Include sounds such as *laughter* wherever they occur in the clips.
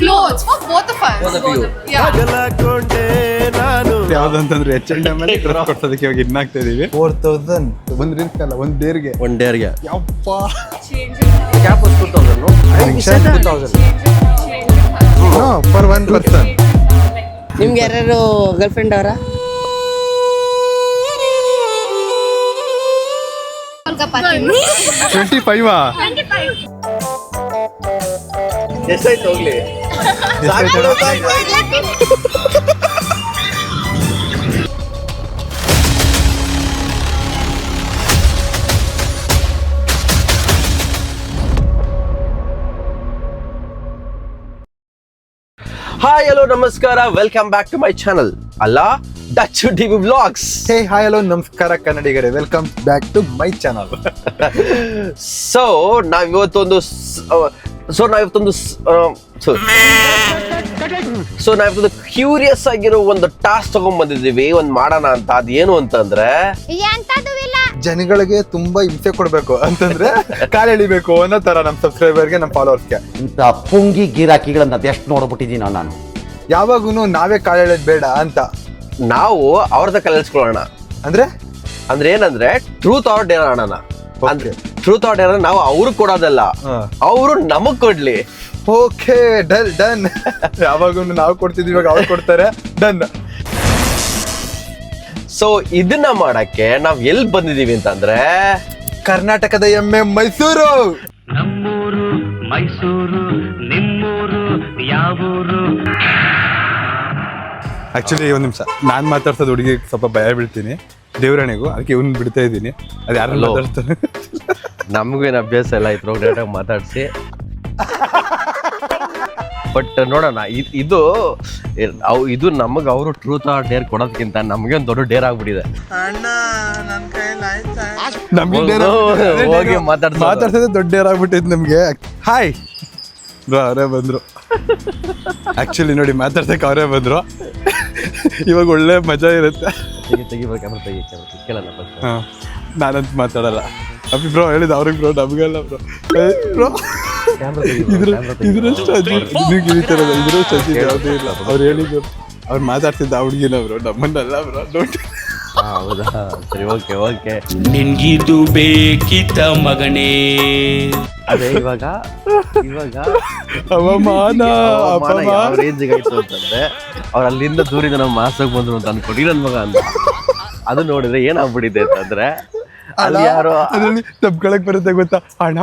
clothes. For both of us. Both of you. Yeah. ಯಾವ್ದಂತಂದ್ರೆ H L ಅಲ್ಲಿ drop ಕೊಡ್ಸೋದಕ್ಕೆ ಇವಾಗ ಇನ್ನಾಗ್ತಾ ಇದೀವಿ. ಫೋರ್ ತೌಸಂಡ್ ಒಂದ್ ರಿಂಕ್ ಅಲ್ಲ ಒಂದ್ ಡೇರ್ಗೆ ಒನ್ ಡೇರ್ಗೆ ಯಪ್ಪ. Cap two thousand two thousand per one person ನಿಮ್ಗೆ ಯಾರ್ಯಾರು ಗರ್ಲ್ ಫ್ರೆಂಡ್ ಅವರ ಟ್ವೆಂಟಿ ಫೈವ್ ಎಷ್ಟಾಯ್ತು ಹೋಗ್ಲಿ? ಹಾಯ್ ಹಲೋ ನಮಸ್ಕಾರ welcome back to my channel ಅಲ್ಲ Dutch T V blogs hey hi hello ನಮಸ್ಕಾರ ಕನ್ನಡಿಗರೇ welcome back to my channel so ನಾವ್ ಇವತ್ತೊಂದು ಸೊ ನಾವಿವತ್ತೊಂದು ಸೊ ನಾವಿವತ್ತೊಂದು ಕ್ಯೂರಿಯಸ್ ಆಗಿರೋ ಒಂದು ಟಾಸ್ಕ್ ತಗೊಂಡ್ ಬಂದಿದ್ದೀವಿ ಒಂದ್ ಮಾಡೋಣ ಅಂತ. ಅದೇನು ಅಂತಂದ್ರೆ ಜನಗಳಿಗೆ ತುಂಬಾ ಹಿಂಸೆ ಕೊಡ್ಬೇಕು. ಅಂತಂದ್ರೆ ಕಾಲ್ ಎಳಿಬೇಕು ಅನ್ನೋ ತರ ನಮ್ ಸಬ್ಸ್ಕ್ರೈಬರ್ಗೆ ನಮ್ ಫಾಲೋವರ್ಸ್ಗೆ ಇಂಥ ಪುಂಗಿ ಗಿರಾಕಿಗಳನ್ನ ಅದೆಷ್ಟು ನೋಡ್ಬಿಟ್ಟಿದ್ದೀನೋ ನಾನು. ಯಾವಾಗೂ ನಾವೇ ಕಾಲ್ ಎಳೆಯೋದ್ ಬೇಡ ಅಂತ. ನಾವು ಅವ್ರದ ಕಲಿಸ್ಕೊಳ್ಳೋಣ ಅಂದ್ರೆ? ಅಂದ್ರೆ ಏನಂದ್ರೆ ಟ್ರೂತ್ ಆರ್ ಡೇರ್ ಅಣ್ಣ ಅಂದ್ರೆ ಟ್ರೂತ್ ಆರ್ ಡೇರ್ ನಾವು ಅವ್ರಿಗೆ ಕೊಡೋದಲ್ಲ. ಅವರು ನಮಗ್ ಕೊಡ್ಲಿ. ಓಕೆ ಡನ್ ಡನ್ ಯಾವಾಗ ನಾವು ಕೊಡ್ತಿದ್ವಿ ಇವಾಗ ಅವ್ರು ಕೊಡ್ತಾರೆ. ಡನ್ ಸೊ ಇದನ್ನ ಮಾಡಕ್ಕೆ ನಾವ್ ಎಲ್ಲಿ ಬಂದಿದೀವಿ ಅಂತಂದ್ರೆ ಕರ್ನಾಟಕದ ಎಮ್ಮೆ ಮೈಸೂರು. ನಮ್ಮೂರು ಮೈಸೂರು ನಿಮ್ಮೂರು ಯಾವೂರು? ಆಕ್ಚುಲಿ ಒಂದ್ ನಿಮಿಷ. ನಾನ್ ಮಾತಾಡ್ಸೋದು ಹುಡುಗಿ ಸ್ವಲ್ಪ ಭಯ ಬಿಡ್ತೀನಿ. ದೇವ್ರಣಿಗೂ ಅದಕ್ಕೆ ಇವ್ನ್ ಬಿಡ್ತಾ ಇದ್ದೀನಿ. ಅದು ಯಾರು ಮಾತಾಡ್ತಾರೆ ನಮಗೂ ಏನು ಅಭ್ಯಾಸ ಇಲ್ಲ ಇದ್ರ ಡೈರೆಕ್ಟ್ ಮಾತಾಡಿಸಿ. ಬಟ್ ನೋಡೋಣ ಇದ್- ಅವ್- ಇದು ನಮಗೆ ಅವರು ಟ್ರೂತ್ ಆರ್ ಡೇರ್ ಕೊಡೋದಕ್ಕಿಂತ ನಮಗೆ ಒಂದು ದೊಡ್ಡ ಡೇರ್ ಆಗ್ಬಿಟ್ಟಿದೆ. ನಮ್ಗೆ ಹೋಗು, ಆಗ್ಬಿಟ್ಟಿದೆ. ಅದೇ ಹೋಗಿ ಡೇರು. ಮಾತಾಡ್ಸೋದು. ಮಾತಾಡ್ಸೋದೇ ದೊಡ್ಡ ಡೇರ್ ಆಗ್ಬಿಟ್ಟಿದ್ ನಮ್ಗೆ. ಹಾಯ್ ಬ್ರೋ ಅವರೇ ಬಂದ್ರು. ಆಕ್ಚುಲಿ ನೋಡಿ ಮಾತಾಡ್ಸಕ್ಕೆ ಅವರೇ ಬಂದ್ರು. ಇವಾಗ ಒಳ್ಳೆ ಮಜಾ ಇರುತ್ತೆ. ತೆಗಿ ತೆಗಿಬೇಕು ಕ್ಯಾಮ್ರಾ ತೆಗಿ ಕ್ಯಾಮ್ರಾ ಕೇಳಲ್ಲ first. ಹಾ ನಾನಂತ ಮಾತಾಡಲ್ಲ. ಅಪ್ಪಿ ಬ್ರೋ ಹೇಳಿದ ಅವ್ರಿಗೆ ಬ್ರೋ ನಮಗೆಲ್ಲ ಬ್ರೋ ಬ್ರೋ ಇದ್ರ. ಇದ್ರಷ್ಟು ನೀವು ಗಿರಿತಾರಲ್ಲ ಇದ್ರಷ್ಟು ಅಜಿ ಯಾವುದೇ ಇಲ್ಲ ಅವ್ರು ಹೇಳಿದ್ರು ಅವ್ರು ಮಾತಾಡ್ತಿದ್ದ ಹುಡುಗಿನ ಬ್ರೋ ನಮ್ಮನ್ನೆಲ್ಲ ಬ್ರೋ ಡೋಂಟ್ ಹಾ, ಹೌದಾ? ಸರಿ ಓಕೆ ಓಕೆ ನಿನ್ಗಿದು ಬೇಕಿತ ಮಗನೇ. ಅದೇ ಇವಾಗ ಇವಾಗ ಅವಮಾನ ಅಪಮಾನ. ರೇಂಜಿಗೆ ಆಯ್ತು ಅಂತಂದ್ರೆ ಅವ್ರು ಅಲ್ಲಿಂದ ದೂರಿಂದ ನಮ್ಮ ಮಾಸಕ್ ಬಂದ್ರು ಅಂತ ಅನ್ಕೊಂಡು ನನ್ ಮಗ ಅಂತ. ಅದು ನೋಡಿದ್ರೆ ಏನಾಗ್ಬಿಟ್ಟಿದೆ ಅಂತಂದ್ರೆ ಅಲ್ಲಿ? ಯಾರೋ ಅದರಲ್ಲಿ ತಪ್ಕೊಳಕ್ ಬರುತ್ತೆ ಗೊತ್ತಾ? ಹಣ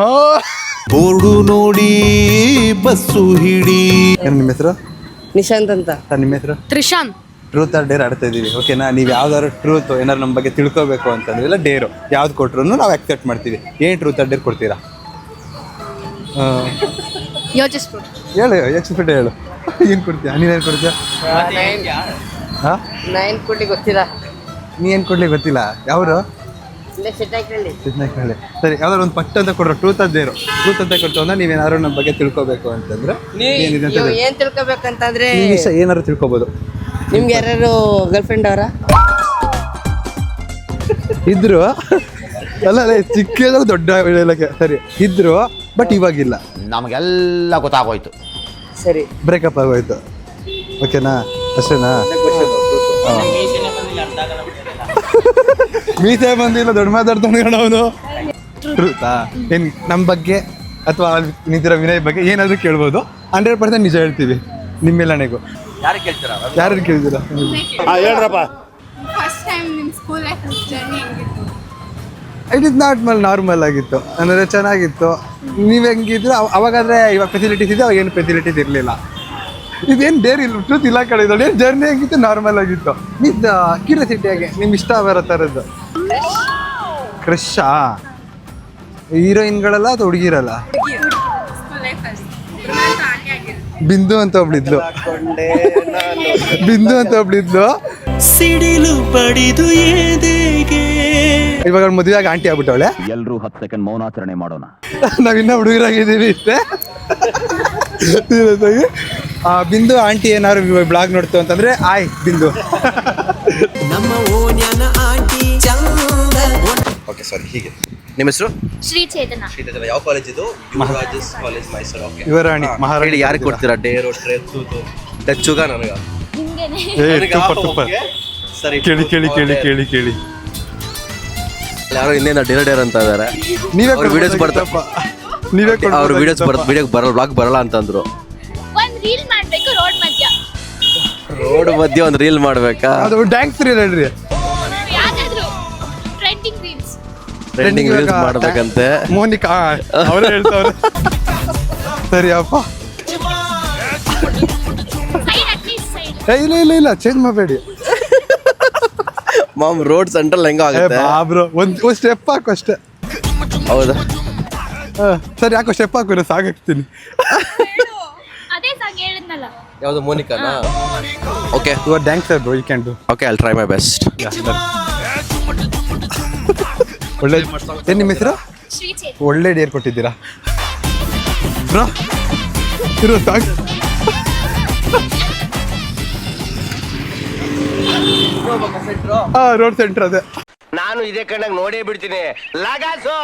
ಬೋರ್ಡು ನೋಡಿ ಬಸ್ಸು ಹಿಡಿ. ನಿಮ್ಮ ಹೆಸರು? ನಿಶಾಂತ್ ಅಂತ. ಸರ್ ನಿಮ್ಮ ಹೆಸರು? ತ್ರಿಶಾಂತ್. ಟ್ರೂತ್ ಆರ್ ಡೇರ್ ಆಡ್ತಾ ಇದೀವಿ. ಓಕೆನಾ ನೀವು ಯಾವ್ದಾದ್ರು ಟ್ರೂತ್ ಏನಾದ್ರು ನಮ್ಮ ಬಗ್ಗೆ ತಿಳ್ಕೋಬೇಕು ಅಂತಂದ್ರೆ ಇಲ್ಲ ಡೇರು. ಯಾವ್ದು ಕೊಟ್ರು ನಾವು ಆಕ್ಸೆಪ್ಟ್ ಮಾಡ್ತೀವಿ. ಏನು ಟ್ರೂತ್ ಆರ್ ಡೇರ್ ಕೊಡ್ತೀರಾ? good. ಹೇಳು ಯೋಚಿಸ್ಬಿಟ್ಟು ಹೇಳು. ಏನು ಕೊಡ್ತೀಯ? ನೀನೇನು ಕೊಡ್ತೀಯ? ಹಾಂ? ನೈನ್ ಕೋಟಿ ಗೊತ್ತಿಲ್ಲ. ನೀ ಏನು ಕೊಡ್ಲಿ ಗೊತ್ತಿಲ್ಲ? ಯಾವರು? ಹಾಕೊಳ್ಳಿ ಸರಿ ಯಾವ್ದಾದ್ರು ಒಂದು ಪಟ್ಟು ಅಂತ ಕೊಡ್ರು ಟ್ರೂತ್ ಅದೇರು ಟ್ರೂತ್ ಅಂತ ಕೊಡ್ತು ಅಂದ್ರೆ ನೀವೇನಾದ್ರು ನಮ್ಮ ಬಗ್ಗೆ ತಿಳ್ಕೊಬೇಕು ಅಂತಂದ್ರೆ ಏನಿದೆ ಅಂತ ನೀವು ಏನ್ ತಿಳ್ಕೊಬೇಕಂತಂದ್ರೆ ಇಷ್ಟ ಏನಾದ್ರು ತಿಳ್ಕೊಬೋದು. ನಿಮ್ಗೆ ಯಾರು ಗರ್ಲ್ ಫ್ರೆಂಡ್ ಅವರ? ಇದ್ರು. ಅಲ್ಲ ಅಲ್ಲ ಚಿಕ್ಕ ದೊಡ್ಡ ಹೇಳಕ್ಕೆ. ಸರಿ ಇದ್ರು ಬಟ್ ಇವಾಗಿಲ್ಲ. ನಮಗೆಲ್ಲ ಗೊತ್ತಾಗೋಯ್ತು. ಸರಿ. ಬ್ರೇಕಪ್ ಆಗೋಯ್ತು. ಓಕೆನಾ ಅಷ್ಟೇನಾ. ಮೀಸೆ ಬಂದಿಲ್ಲ ದೊಡ್ಡ ಮಾತಾಡ್ತಾನೆ ಅವನು. ಟ್ರೂತಾ ಏನ್ ನಮ್ಮ ಬಗ್ಗೆ ಅಥವಾ ನಿಂತಿರೋ ವಿನಯ್ ಬಗ್ಗೆ ಏನಾದರೂ ಕೇಳ್ಬೋದು? ಹಂಡ್ರೆಡ್ ಪರ್ಸೆಂಟ್ ನಿಜ ಹೇಳ್ತೀವಿ ನಿಮ್ಮೆಲ್ಲನೆಗೂ. ಯಾರು ಕೇಳ್ತೀರಾ? ಯಾರು ಹೇಳ್ರಪ್ಪ. School life journey ಹೆಂಗಿತ್ತು? ಇಟ್ ಇಸ್ ನಾಟ್ ಮಲ್ ನಾರ್ಮಲ್ ಆಗಿತ್ತು. ಅಂದರೆ ಚೆನ್ನಾಗಿತ್ತು. ನೀವು ಹೆಂಗಿದ್ರು ಅವ- ಅವಾಗಾದ್ರೆ ಇವಾಗ ಫೆಸಿಲಿಟೀಸ್ ಇದೆ ಅವಾಗ ಏನು ಫೆಸಿಲಿಟೀಸ್ ಇರಲಿಲ್ಲ. ಇದೇನು ಡೇರಿ ಇಲ್ಲ ಟ್ರೂತ್ ಇಲ್ಲ ಕಡೆ ಏನು ಜರ್ನಿ ಆಗಿತ್ತು. ನಾರ್ಮಲ್ ಆಗಿತ್ತು ಮಿಸ್ ಕ್ಯೂರಿಯಾಸಿಟಿಯಾಗಿ ನಿಮ್ಗೆ ಇಷ್ಟ ಬರೋ ಥರದ್ದು ಕ್ರಶಾ ಹೀರೋಯಿನ್ಗಳಲ್ಲ ಅದು ಹುಡುಗಿರಲ್ಲ. ಬಿಂದು ಅಂತ ಒಬ್ಳಿದ್ಲು ಬಿಂದು ಅಂತ ಒಬ್ಳಿದ್ಲು ಸಿಡಿಲು ಪಡಿದು ಎದೆಗೆ? ಇವಾಗ ಮದುವೆ ಮದುವೆಯಾಗಿ ಆಂಟಿ ಆಗ್ಬಿಟ್ಟವಳೆ. ಎಲ್ಲರೂ ಹತ್ತು ಸೆಕೆಂಡ್ ಮೌನಾಚರಣೆ ಮಾಡೋಣ. ನಾವಿನ್ನ ಹುಡುಗರಾಗಿದ್ದೀವಿ ಇಷ್ಟೇ. ಆಗಿ. *laughs* ಬಿಂದು ಆಂಟಿ ಏನಾದ್ರು ಬ್ಲಾಗ್ ನೋಡ್ತು ಅಂತಂದ್ರೆ ಆಯ್ ಬಿಂದು. ನಮ್ಮ ಓನ್ಯನ ಆಂಟಿ ಚಂದ. ಓಕೆ ಸಾರಿ ಹೀಗೆ. ನಿಮ್ಮ ಹೆಸರು? ಶ್ರೀ ಚೇತನ. ಯಾವ ಕಾಲೇಜ್ ಇದು? ಯುವರಾಜಸ್ ಕಾಲೇಜ್ ಮೈಸೂರು ಓಕೆ ಯುವರಾಣಿ ಮಹಾರಾಣಿ ಯಾರಿಗೆ ಕೊಡ್ತೀರಾ? ಡೇರೋ ಟ್ರೇ ತೂತು. ಟಚ್ಚುಗ ನನಗ? ಸರಿ ಕೇಳಿ ಕೇಳಿ ಕೇಳಿ ಕೇಳಿ ಕೇಳಿ. ಯಾರೋ ಇನ್ನೇನ ಡೇರ್ ಡೇರ್ ಅಂತ ಇದಾರೆ. ನೀವೇ ವಿಡಿಯೋಸ್ ಬರ್ತಾರೆ ನೀವೇ ಅವ್ರ ವಿಡಿಯೋಸ್ ಬರ್. ವಿಡಿಯೋಗೆ ಬರಲ್ಲ ಬ್ಲಾಗ್ ಬರಲ್ಲ ಅಂತಂದ್ರು. ಒಂದ್ ರೀಲ್ ಮಾಡ್ಬೇಕು ರೋಡ್ ಮಧ್ಯ. ರೋಡ್ ಮಧ್ಯೆ ಒಂದು ರೀಲ್ ಮಾಡ್ಬೇಕಾ? ಅದು ಡ್ಯಾನ್ಸ್ ರೀಲ್ ಹೇಳ್ರಿ. ಯಾವ್ದಾದ್ರು ಟ್ರೆಂಡಿಂಗ್ ರೀಲ್ಸ್ ಟ್ರೆಂಡಿಂಗ್ ರೀಲ್ಸ್ ಮಾಡ್ಬೇಕಂತೆ. ಮೋನಿಕಾ ಅವರೇ ಹೇಳ್ತಾವ್ರೆ. ಸರಿ ಅಪ್ಪ. ಸೈಡ್ ಅಟ್ಲೀಸ್ಟ್ ಸೈಡ್ ಏ ಇಲ್ಲ ಇಲ್ಲ ಇಲ್ಲ ಚೇಂಜ್ ಮಾಡಬೇಡಿ. ಮಾಮ್ ರೋಡ್ ಸೆಂಟ್ರಲ್ ಹೆಂಗ ಆಗುತ್ತೆ. ಬಾಬ್ರು ಒಂದು ಒಂದ್ ಸ್ಟೆಪ್ ಹಾಕು ಅಷ್ಟೇ. ಹೌದಾ? ಸರಿ ಯಾಕೋ ಸ್ಟೆಪ್ ಹಾಕು ಸಾಕಾಗ್ತೀನಿ. ಯಾವ್ದು ಮೋನಿಕಾನಾ? Okay you are dancer bro you can do okay I try my best ಒಳ್ಳೆ ಏನು ನಿಮ್ಮ ಹೆಸರು? ಒಳ್ಳೆ ಡೇರ್ ಕೊಟ್ಟಿದ್ದೀರಾ? ಬ್ರೋ ಇರೋ ಹಾ ರೋಡ್ ಸೆಂಟರ್ ಅದೇ. ನಾನು ಇದೇ ಕಣ್ಣಾಗ ನೋಡೇ ಬಿಡ್ತೀನಿ. ಲಗಾಸು!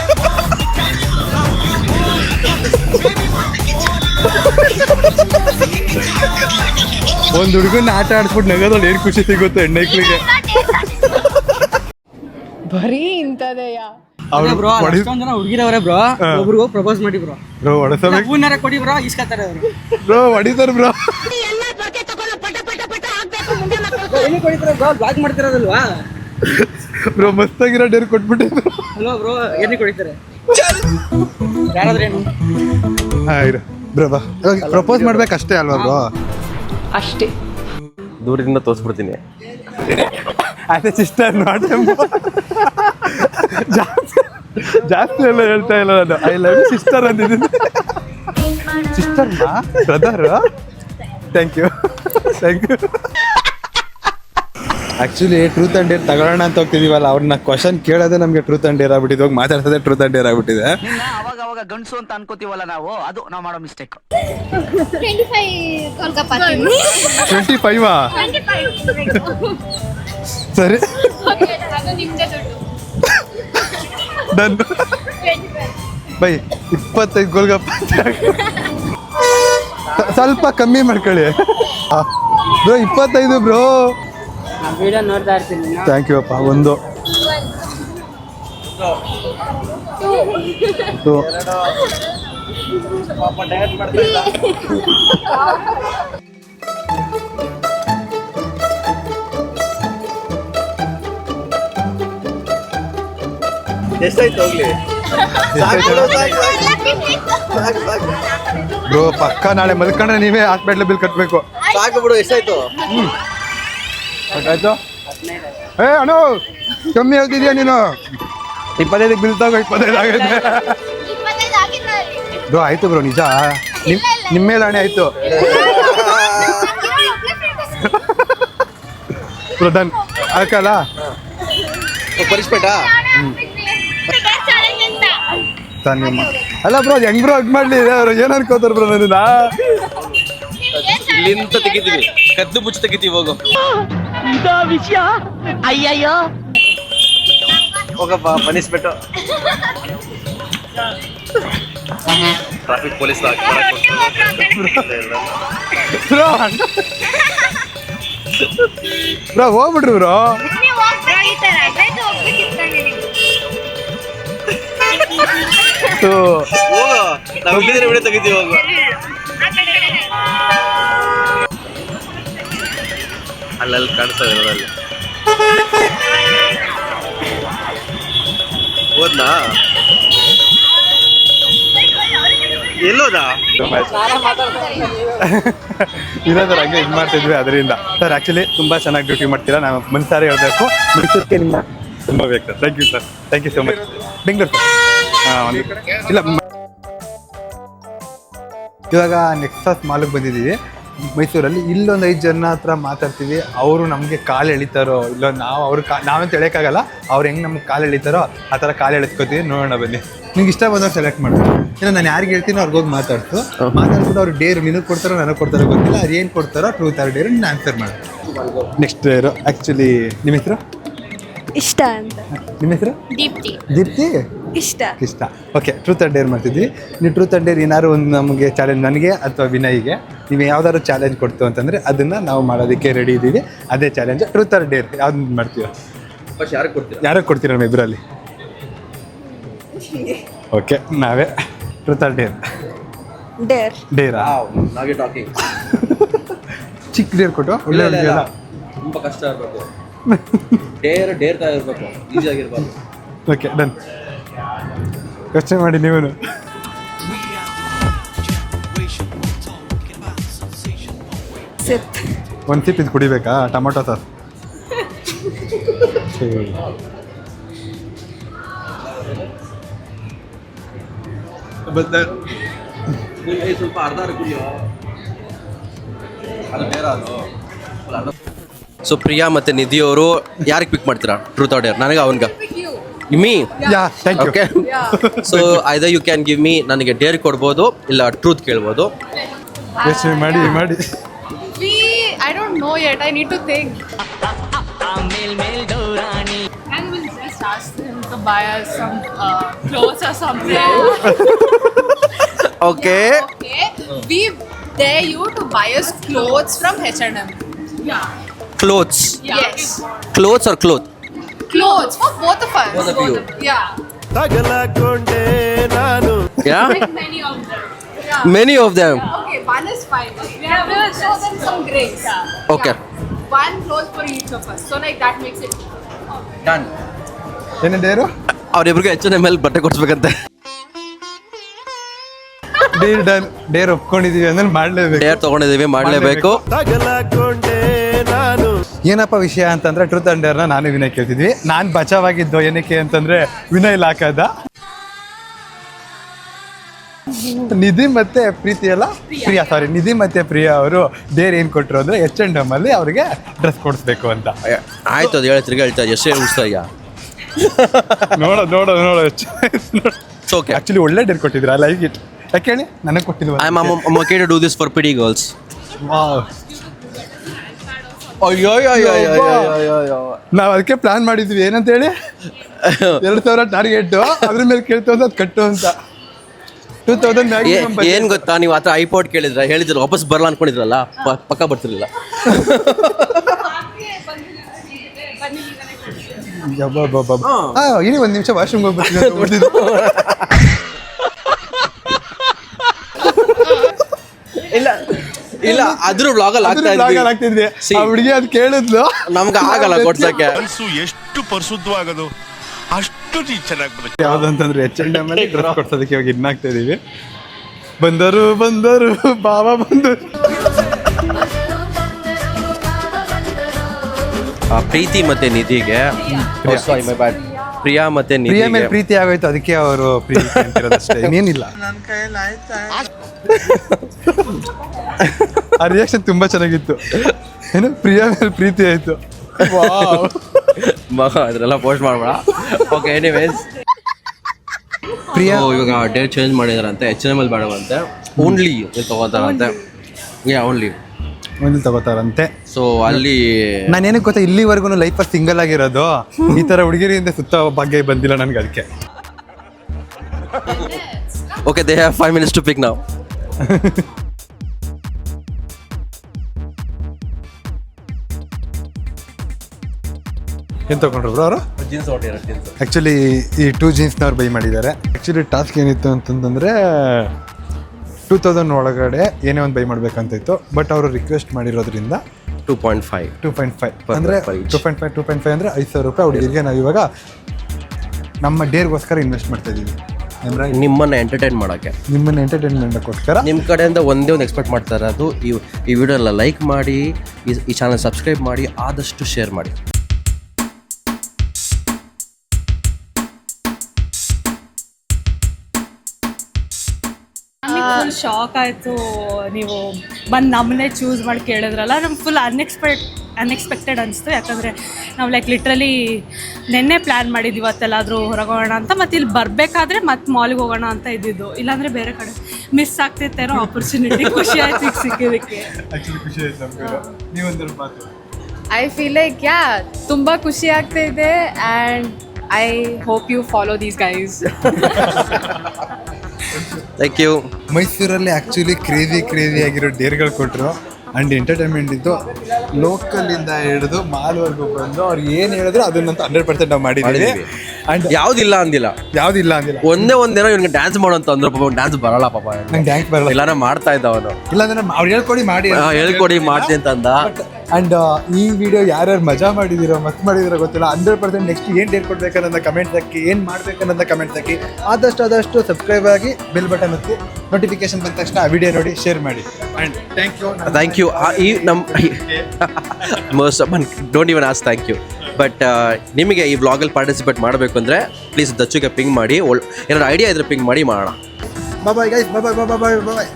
*laughs* ಒಂದ್ ಹುಡುಗನ ಆಟ ಆಡ್ಸ್ಬಿಟ್ಟು ನಗದಲ್ಲಿ ಏನ್ ಖುಷಿ ಸಿಗುತ್ತೆ ಹೆಣ್ಣೈಕ್ಳಿಗೆ ಬರೀ ಇಂಥದೆಯ ಅವ್ರು ಬ್ರೋ ಅಷ್ಟೊಂದ್ ಜನ ಹುಡುಗಿರವ್ರೆ ಬ್ರೋ. ಒಬ್ರಿಗೂ ಪ್ರಪೋಸ್ ಮಾಡಿ ಬ್ರೋ. ಬ್ರೋ ಹೊಡೆಸಬೇಕು. ಹೂನಾರ ಕೊಡಿ ಬ್ರೋ ಇಸ್ಕತ್ತಾರೆ ಅವರು. ಬ್ರೋ ಹೊಡಿತಾರ ಬ್ರೋ. ಎಲ್ಲಿ ಕೊಡಿತಾರೆ ಬ್ರೋ? ಬ್ಲಾಗ್ ಮಾಡ್ತಿರೋದಲ್ವಾ? ಬ್ರೋ ಮಸ್ತಾಗಿರೋ ಡೇರ್ ಹಲೋ ಬ್ರೋ ಎಲ್ಲಿ ಕೊಡಿತಾರೆ? ಯಾರಾದ್ರೇನು ಅಷ್ಟೇ ಬ್ರೋ ಬಾ ಪ್ರಪೋಸ್ ಮಾಡ್ಬೇಕಷ್ಟೇ ಅಲ್ವಾ ಬ್ರೋ ಅಷ್ಟೇ. ದೂರದಿಂದ ತೋರಿಸ್ಬಿಡ್ತೀನಿ. ಅದೇ ಸಿಸ್ಟರ್ ನಾಟ್ ಜಾಸ್ತಿ ಜಾಸ್ತಿ ಎಲ್ಲ ಹೇಳ್ತಾ ಇಲ್ಲ ನಾನು. I love you sister ಅಂದಿದ್ದೀನಿ. Sister brother thank you thank you actually truth and dare ತಗೊಳ್ಳೋಣ ಅಂತ ಹೋಗ್ತಿದೀವಲ್ಲ ಅವ್ರನ್ನ ಕ್ವಶನ್ ಕೇಳೋದೇ ನಮಗೆ ಟ್ರೂತ್ ಅಂಡ್ ಡೇರ್ ಆಗ್ಬಿಟ್ಟಿದೆ ಹೋಗಿ ಮಾತಾಡ್ಸೋದೇ ಟ್ರೂತ್ ಅಂಡ್ ಡೇರ್ ಆಗ್ಬಿಟ್ಟಿದೆ. ಅವಾಗ ಅವಾಗ ಗಂಡಸು ಅಂತ ಅನ್ಕೋತೀವಲ್ಲ ನಾವು ಅದು ನಾವು ಮಾಡೋ mistake twenty five golgappa twenty ಫೈವಾ twenty ಸರಿ ಡನ್ ಬೈ ಇಪ್ಪತ್ತೈದು ಗೋಲ್ಗಪ್ಪ ಸ್ವಲ್ಪ ಕಮ್ಮಿ ಮಾಡ್ಕೊಳ್ಳಿ. ಬ್ರೋ ಇಪ್ಪತ್ತೈದು ಬ್ರೋ ವಿಡಿಯೋ ನೋಡ್ತಾ ಇರ್ತೀನಿ ಥ್ಯಾಂಕ್ ಯು ಅಪ್ಪ ಒಂದು. ಟು *laughs* ಎಷ್ಟಾಯ್ತು ಹೋಗ್ಲಿ? ಬ್ರೋ ಪಕ್ಕ ನಾಳೆ ಮಲ್ಕೊಂಡ್ರೆ ನೀವೇ ಹಾಸ್ಪಿಟ್ಲ್ ಬಿಲ್ ಕಟ್ಟಬೇಕು ಸಾಕು ಬಿಡು ಎಷ್ಟಾಯ್ತು? ಆಯ್ತು? ಏ ಅಣ್ಣು ಕಮ್ಮಿ ಹೇಳ್ತಿದ್ಯಾ ನೀನು? ಇಪ್ಪತ್ತೈದು ಬಿಲ್ ತಗೋ ಇಪ್ಪತ್ತೈದು ಆಗೈತೆ. ಬ್ರೋ ಆಯ್ತು ಬ್ರೋ ನಿಜ. ನಿಮ್ ನಿಮ್ಮ ಮೇಲೆ ಹಣೆ ಆಯ್ತು. Bro done. ಹಾಕಲ್ಲ? ಪರಿಸ್ಬೇಟಾ ಚಾಲೆಂಜ್ ಅಂತ ನಿಮ್ಮ. ಅಲ್ಲ ಬ್ರೋ ಹೆಂಗ್ ಬ್ರೋ ಹಗ್ ಮಾಡ್ಲಿ? ಅವ್ರು ಏನ್ ಅನ್ಕೋತಾರ ಬ್ರೋ ನನ್ನ ಇಲ್ಲಿಂದ ತೆಗಿತೀವಿ. ಕದ್ದು ಮುಚ್ಚಿ ತೆಗಿತೀವಿ ಹೋಗು. ವಿಷಯ? ಅಯ್ಯಯ್ಯೋ. ಹೋಗಪ್ಪ ಪನಿಸ್ಬಿಟ್ಟು ಟ್ರಾಫಿಕ್ ಪೊಲೀಸ್ ಬ್ರೋ ಬ್ರೋ ಹೋಗ್ಬಿಡ್ರಿ ಬ್ರೋ. ಹೋಗ ನೀವು ತೆಗಿತೀವಿ ಹೋಗು. ಅಲ್ಲಲ್ಲಿ ಕಾಣಿಸ್ತದೆ ಅದರಲ್ಲಿ. ಹೋದ್ನಾ? ಎಲ್ಲೋದಾ ಇರೋದ್ರ ಹಂಗೆ ಇದು ಮಾಡ್ತಿದ್ವಿ ಅದರಿಂದ. ಸರ್ ಆಕ್ಚುಲಿ ತುಂಬಾ ಚೆನ್ನಾಗಿ ಡ್ಯೂಟಿ ಮಾಡ್ತೀರಾ? ನಾನು ಮನಸಾರೆ ಹೇಳ್ಬೇಕು. ಮೈಸೂರಿಗೆ ನಿಮ್ಮ. ತುಂಬ ಬೇಕು sir. Thank you sir thank you so much Bengaluru sir ಇಲ್ಲ ಇವಾಗ ನೆಕ್ಸಸ್ ಮಾಲ್ಗೆ ಬಂದಿದ್ದೀವಿ. ಮೈಸೂರಲ್ಲಿ ಇಲ್ಲೊಂದು ಐದು ಜನ ಹತ್ರ ಮಾತಾಡ್ತೀವಿ. ಅವರು ನಮಗೆ ಕಾಲು ಎಳಿತಾರೋ ಇಲ್ಲ ನಾವು ಅವ್ರು ಕಾ ನಾವಂತ ಎಳೆಯೋಕ್ಕಾಗಲ್ಲ ಅವ್ರು ಹೆಂಗೆ ನಮ್ಗೆ ಕಾಲು ಎಳಿತಾರೋ ಆ ಥರ ಕಾಲು ಎಳೆದ್ಕೋತೀವಿ ನೋಡೋಣ ಬನ್ನಿ. ನಿಂಗೆ ಇಷ್ಟ ಬಂದವ್ರು ಸೆಲೆಕ್ಟ್ ಮಾಡಿ ಇಲ್ಲ ನಾನು ಯಾರಿಗೆ ಹೇಳ್ತೀನಿ ಅವ್ರಿಗೆ ಹೋಗಿ ಮಾತಾಡ್ತು ಮಾತಾಡ್ಬಿಟ್ಟು ಅವ್ರು ಡೇರ್ ನಿನಗೆ ಕೊಡ್ತಾರೋ ನನಗೆ ಕೊಡ್ತಾರೋ ಗೊತ್ತಿಲ್ಲ. ಅವ್ರು ಏನು ಕೊಡ್ತಾರೋ ಟ್ರೂತ್ ಆರ್ ಡೇರ್ ನಾನು ಆನ್ಸರ್ ಮಾಡಿ. ನೆಕ್ಸ್ಟ್ ಡೇರು ಆ್ಯಕ್ಚುಲಿ ನಿಮ್ಮ ಹೆಸರು? ಇಷ್ಟ ಅಂತ. ನಿಮ್ಮ ಹೆಸರು? ದೀಪ್ತಿ. ದೀಪ್ತಿ? ಇಷ್ಟ. ಇಷ್ಟ. ಓಕೆ ಟ್ರೂತ್ ಅಂಡ್ ಡೇರ್ ಮಾಡ್ತಿದ್ವಿ. ನೀವು ಟ್ರೂತ್ ಅಂಡ್ ಡೇರ್ ಏನಾದ್ರು ಒಂದು ನಮಗೆ ಚಾಲೆಂಜ್ ನನಗೆ ಅಥವಾ ವಿನಯ್ಗೆ ನೀವು ಯಾವ್ದಾದ್ರು ಚಾಲೆಂಜ್ ಕೊಡ್ತು ಅಂತಂದರೆ ಅದನ್ನು ನಾವು ಮಾಡೋದಕ್ಕೆ ರೆಡಿ ಇದ್ದೀವಿ. ಅದೇ ಚಾಲೆಂಜ್ ಟ್ರೂತ್ ಆರ್ ಡೇರ್ ಯಾವ್ದು ಮಾಡ್ತೀರಾ? ಫಸ್ಟ್ ಯಾರಿಗೆ ಕೊಡ್ತೀರಾ? ಯಾರಿಗೆ ಕೊಡ್ತೀರಾ ನಮ್ಮ ಇಬ್ಬರಲ್ಲಿ ಓಕೆ ನಾವೇ. ಟ್ರೂತ್ ಆರ್ ಡೇರ್ ಡೇರ್ ಡೇರಾ ನಾಗೆ ಟಾಕಿಂಗ್ ಚಿಕ್ಕ ಡೇರ್ ಕೊಟ್ಟು? ಒಳ್ಳೆ ತುಂಬ ಕಷ್ಟ ಇರಬೇಕು. ಡೇರ್ ಡೇರ್ ತರ ಇರಬೇಕು. ಈಸಿ ಆಗಿರ್ಬಾರ್ದು ಓಕೆ ಡನ್ ಯೋಚನೆ ಮಾಡಿ ನೀವು ಒಂದು ಸಿಪ್ ಇದು ಕುಡಿಬೇಕಾ? Tomato sauce. *laughs* ಸ್ವಲ್ಪ ಅರ್ಧ ಕುಡಿಯೋ? ಅದು ಡೇರ್ ಅದು. ಸೊ ಪ್ರಿಯಾ ಮತ್ತೆ ನಿಧಿ ಅವರು ಯಾರಿಗೆ ಪಿಕ್ ಮಾಡ್ತೀರಾ? ಟ್ರೂತ್ ಆರ್ಡರ್ ನನಗೆ ಅವನ್ಗ. Me yeah thank you okay so either you can give me ನನಗೆ ಡೇರ್ ಕೊಡ್ಬೋದು ಇಲ್ಲ ಟ್ರೂತ್ ಕೇಳ್ಬೋದು ಯೋಚನೆ ಮಾಡಿ ಮಾಡಿ We, I don't know yet. I need to think. And we'll just ask him to buy us some uh, clothes or something. Okay okay. We dare you to buy us clothes from H&M. Yeah. Clothes Yes. Clothes or cloth Clothes for both of us. Both of you. Yeah. yeah. Like many of them. Yeah. Many of them. Yeah. Okay, one is fine. We have to show them some grace. Okay. Yeah. One clothes for each of us. So like that makes it. Done done. Dare ಅವ್ರಿಬ್ರಿಗೆ ಹೆಚ್ಚಿನ ಮೇಲೆ ಬಟ್ಟೆ ಕೊಡ್ಸ್ಬೇಕಂತೆ dare done dare ಒಪ್ಕೊಂಡಿದೀವಿ ಅಂದ್ರೆ ಮಾಡ್ಲೇಬೇಕು Deere ತಗೊಂಡಿದೀವಿ ಮಾಡಲೇಬೇಕು ಏನಪ್ಪ ವಿಷಯ ಅಂತಂದ್ರೆ ಟ್ರೂತ್ ಅಂಡ್ ಡೇರ್ನ ನಾನು ವಿನಯ್ ಕೇಳ್ತಿದ್ವಿ. ನಾನು ಬಚಾವಾಗಿದ್ದು ಏನಕ್ಕೆ ಅಂತಂದ್ರೆ ವಿನಯ್ ಲಾಕದ ನಿಧಿ ಮತ್ತೆ ಪ್ರೀತಿ ಎಲ್ಲ ಪ್ರಿಯಾ. ಸಾರಿ ನಿಧಿ ಮತ್ತೆ ಪ್ರಿಯಾ ಅವರು ಬೇರೆ ಏನ್ ಕೊಟ್ಟರು ಅಂದ್ರೆ ಎಚ್ ಅಂಡ್ ಎಂ ಅಲ್ಲಿ ಅವ್ರಿಗೆ ಡ್ರೆಸ್ ಕೊಡಿಸ್ಬೇಕು ಅಂತ. ಆಯ್ತು ಅದು ಹೇಳಿ ತಿರ್ಗಿ ಹೇಳ್ತಾ ಎಷ್ಟೇ ಉಳಿಸ್ತಾ ಈಗ ನೋಡ ನೋಡ ನೋಡ. ಓಕೆ ಆಕ್ಚುಲಿ ಒಳ್ಳೆ ಡೇರ್ ಕೊಟ್ಟಿದ್ರ ಲೈಕ್ ಇಟ್ ಯಾಕೆ ಹೇಳಿ? ನನಗೆ ಕೊಟ್ಟಿದ್ವಿ I am to do this for PD girls ಅಯ್ಯೋ ನಾವು ಅದಕ್ಕೆ ಪ್ಲಾನ್ ಮಾಡಿದ್ವಿ. ಏನಂತ ಹೇಳಿ ಎರಡು ಸಾವಿರ ಟಾರ್ಗೆಟ್ ಅದ್ರ ಮೇಲೆ ಕೇಳ್ತು ಅಂತ ಅದು ಕಟ್ಟು ಅಂತ. ಟೂ ತೌಸಂಡ್ ಏನ್ ಗೊತ್ತಾ? ನೀವು ಆತರ ಐಪೋರ್ಟ್ ಕೇಳಿದ್ರ ಹೇಳಿದ್ರು ವಾಪಸ್ ಬರಲ್ಲ ಅನ್ಕೊಂಡಿದ್ರಲ್ಲ? ಪಕ್ಕ ಬರ್ತಿರ್ಲಿಲ್ಲ. ಇಲ್ಲಿ ಒಂದು ನಿಮಿಷ ವಾಶ್ರೂಮ್ಗೆ ಹೋಗ್ಬಿಟ್ಟು *laughs* ಇಲ್ಲ ಇಲ್ಲ ಅದ್ರ ಬ್ಲಾಗ್ ಅಲ್ಲಿ ಆಗ್ತಾ ಇದ್ವಿ. ಆಗ್ತಿದ್ವಿ. ಆ ಹುಡುಗಿ ಅದು ಕೇಳಿದ್ಲು. ನಮ್ಗೆ ಆಗಲ್ಲ ಕೊಡ್ಸಕ್ಕೆ ಮನಸ್ಸು ಎಷ್ಟು ಪರಿಶುದ್ಧವಾಗದು ಅಷ್ಟು ಚೆನ್ನಾಗಿ ಬರುತ್ತೆ ಯಾವ್ದಂತಂದ್ರೆ ಎಚ್ ಅಂಡ್ ಎಂ ಅಲ್ಲಿ ಡ್ರೆಸ್ ಕೊಡ್ಸೋದಕ್ಕೆ ಇವಾಗ ಇನ್ನಾಗ್ತಾ ಇದೀವಿ. ಬಂದರು ಬಂದರು ಬಾಬಾ ಬಂದರು. ಆ, ಪ್ರೀತಿ ಮತ್ತೆ ನಿಧಿಗೆ. ಸಾರಿ ಮೈ ಬ್ಯಾಡ್ ಪ್ರಿಯಾ ಮತ್ತೆ ಪ್ರಿಯ ಮೇಲೆ ಪ್ರೀತಿ ಆಗೋಯ್ತು ಅದಕ್ಕೆ ಅವರು ಪ್ರೀತಿ ಅಂತಿರೋದಷ್ಟೇ. *laughs* ಇನ್ನೇನಿಲ್ಲ ಆ ರಿಯಾಕ್ಷನ್ ತುಂಬಾ ಚೆನ್ನಾಗಿತ್ತು. ಏನು? ಪ್ರಿಯಾ ಮೇಲೆ ಪ್ರೀತಿ ಆಯ್ತು. *laughs* ಮಗ ಅದ್ರೆಲ್ಲ ಪೋಸ್ಟ್ ಮಾಡ್ಬೇಡ. ಓಕೆ ಎನಿವೇಸ್ ಪ್ರಿಯಾ ಇವಾಗ ಡೇಟ್ ಚೇಂಜ್ ಮಾಡಿದಾರಂತೆ. ಎಚ್ ಎಂ ಎಲ್ ಬೇಡವಂತೆ ಓನ್ಲಿ ತಗೋತಾರಂತೆ. ಯಾ ಓನ್ಲಿ ಓನ್ಲಿ ತಗೋತಾರಂತೆ. ಸೊ ಅಲ್ಲಿ ನಾನೇನಕ್ಕೆ ಗೊತ್ತಾ? ಇಲ್ಲಿವರೆಗೂ ಲೈಫಲ್ಲಿ ಸಿಂಗಲ್ ಆಗಿರೋದು. ಈ ತರ ಹುಡುಗಿರಿಂದ ಸುತ್ತ ಭಾಗ್ಯ ಬಂದಿಲ್ಲ ನನ್ಗೆ ಅದಕ್ಕೆ okay they have five minutes to pick ನಾವು ಏನು ತಗೊಂಡ್ರು ಅವರು? ಜೀನ್ಸ್ ಆ್ಯಕ್ಚುಲಿ ಈ ಟೂ ಜೀನ್ಸ್ನವ್ರು ಬೈ ಮಾಡಿದ್ದಾರೆ. ಆ್ಯಕ್ಚುಲಿ ಟಾಸ್ಕ್ ಏನಿತ್ತು ಅಂತಂದ್ರೆ ಟೂ ತೌಸಂಡ್ ಒಳಗಡೆ ಏನೇ ಒಂದು ಬೈ ಮಾಡಬೇಕಂತ ಇತ್ತು. ಬಟ್ ಅವರು ರಿಕ್ವೆಸ್ಟ್ ಮಾಡಿರೋದ್ರಿಂದ two point five two point five ಅಂದರೆ. Two point five two point five ಅಂದರೆ ಐದು ಸಾವಿರ ರೂಪಾಯಿ ಹುಡುಗಿರಿಗೆ ನಾವು ಇವಾಗ ನಮ್ಮ ಡೇರ್ಗೋಸ್ಕರ ಇನ್ವೆಸ್ಟ್ ಮಾಡ್ತಾ ಇದ್ದೀವಿ ಅಂದರೆ ನಿಮ್ಮನ್ನ ಎಂಟರ್ಟೈನ್ ಮಾಡೋಕ್ಕೆ. ನಿಮ್ಮನ್ನ ಎಂಟರ್ಟೈನ್ಮೆಂಟ್ಗೋಸ್ಕರ ನಿಮ್ಮ ಕಡೆಯಿಂದ ಒಂದೇ ಒಂದು ಎಕ್ಸ್ಪೆಕ್ಟ್ ಮಾಡ್ತಾ ಇರೋದು ಈ ಈ ವಿಡಿಯೋ ಎಲ್ಲ ಲೈಕ್ ಮಾಡಿ ಈ ಚಾನಲ್ ಸಬ್ಸ್ಕ್ರೈಬ್ ಮಾಡಿ ಆದಷ್ಟು ಶೇರ್ ಮಾಡಿ. ಫುಲ್ ಶಾಕ್ ಆಯಿತು. ನೀವು ಬಂದು ನಮ್ಮನ್ನೇ ಚೂಸ್ ಮಾಡಿ ಕೇಳಿದ್ರಲ್ಲ ನಮ್ಗೆ ಫುಲ್ ಅನ್ಎಕ್ಸ್ಪೆಕ್ಟ್ ಅನ್ಎಕ್ಸ್ಪೆಕ್ಟೆಡ್ ಅನಿಸ್ತು. ಯಾಕಂದರೆ ನಾವು ಲೈಕ್ ಲಿಟ್ರಲಿ ನಿನ್ನೆ ಪ್ಲ್ಯಾನ್ ಮಾಡಿದ್ವಿ ಇವತ್ತೆಲ್ಲಾದರೂ ಹೊರಗೋಗೋಣ ಅಂತ ಮತ್ತು ಇಲ್ಲಿ ಬರಬೇಕಾದ್ರೆ ಮತ್ತೆ ಮಾಲ್ಗೆ ಹೋಗೋಣ ಅಂತ ಇದ್ದಿದ್ದು. ಇಲ್ಲಾಂದರೆ ಬೇರೆ ಕಡೆ ಮಿಸ್ ಆಗ್ತಿತ್ತೇನೋ ಆಪರ್ಚುನಿಟಿ *laughs* ಖುಷಿ ಆಯ್ತು ಈಗ ಸಿಕ್ಕಿದ್ದಕ್ಕೆ. ಖುಷಿ ಆಯ್ತು ನಮಗೆ. ನೀವೊಂದು ಮಾತು. ಐ ಫೀಲ್ ಲೈಕ್ ಯಾ ತುಂಬ ಖುಷಿ ಆಗ್ತಾ ಇದೆ and I hope you follow these guys thank you ಮೈಸೂರಲ್ಲಿ ಆ್ಯಕ್ಚುಲಿ ಕ್ರೇಜಿ ಕ್ರೇಜಿ ಆಗಿರೋ ಡೇರ್ಗಳು ಕೊಟ್ಟರು ಆ್ಯಂಡ್ ಎಂಟರ್ಟೈನ್ಮೆಂಟ್ ಇದ್ದು ಲೋಕಲಿಂದ ಹಿಡಿದು ಮಾಲ್ವರೆಗೂ ಬಂದು ಅವ್ರು ಏನು ಹೇಳಿದ್ರು ಅದನ್ನಂತ ಹಂಡ್ರೆಡ್ ಪರ್ಸೆಂಟ್ ನಾವು ಮಾಡಿದ್ದೀವಿ ಮಾಡಿದ್ದೀವಿ. ಆ್ಯಂಡ್ ಯಾವ್ದಿಲ್ಲ ಅಂದಿಲ್ಲ. ಯಾವುದಿಲ್ಲ ಅಂದಿಲ್ಲ. ಒಂದೇ ಒಂದೇನೋ ಇವ್ನಿಗೆ ಡ್ಯಾನ್ಸ್ ಮಾಡು ಅಂತ ಅಂದ್ರು ಪಾಪ ಡ್ಯಾನ್ಸ್ ಬರಲ್ಲ ಪಾಪ. ನಂಗೆ ಡ್ಯಾನ್ಸ್ ಬರಲ್ಲ. ಇಲ್ಲಾನೇ ಮಾಡ್ತಾ ಇದ್ದ ಅವನು. ಇಲ್ಲಾಂದ್ರೆ ಅವ್ರು ಹೇಳ್ಕೊಡಿ ಮಾಡಿ ಹೇಳ್ಕೊಡಿ ಮಾಡ್ತೀನಿ ಅಂತ ಅಂದ. ಅಂಡ್ ಈ ವಿಡಿಯೋ ಯಾರ್ಯಾರು ಮಜಾ ಮಾಡಿದಿರೋ ಮಸ್ತ್ ಮಾಡಿದಿರೋ ಗೊತ್ತಿಲ್ಲ. ಹಂಡ್ರೆಡ್ ಪರ್ಸೆಂಟ್ ನೆಕ್ಸ್ಟ್ ಏನು ಡೇಟ್ ಕಮೆಂಟ್ ಹಾಕಿ ಏನು ಮಾಡ್ಬೇಕನ್ನೋದ ಕಮೆಂಟ್ ಹಾಕಿ ಆದಷ್ಟು ಆದಷ್ಟು ಸಬ್ಸ್ಕ್ರೈಬ್ ಆಗಿ ಬೆಲ್ ಬಟನ್ ಒತ್ತಿ ನೋಟಿಫಿಕೇಶನ್ ಬಂದ ತಕ್ಷಣ ಆ ವಿಡಿಯೋ ನೋಡಿ ಶೇರ್ ಮಾಡಿ. And thank you thank you ಈ ನಮ್ಮ most don't even as thank you but ನಿಮಗೆ ಈ ವ್ಲಾಗಲ್ಲಿ ಪಾರ್ಟಿಸಿಪೇಟ್ ಮಾಡಬೇಕು ಅಂದರೆ ಪ್ಲೀಸ್ ದಚ್ಚುಗೆ ಪಿಂಗ್ ಮಾಡಿ ಒಳ್ಳೆ ಏನಾದ್ರು ಐಡಿಯಾ ಇದ್ರೆ ಪಿಂಗ್ ಮಾಡಿ ಮಾಡೋಣ. ಬಾಯ್ ಗೈಸ್ ಬಾಯ್ ಬಾಯ್ ಬಾಯ್ ಬಾಯ್ ಬಾಯ್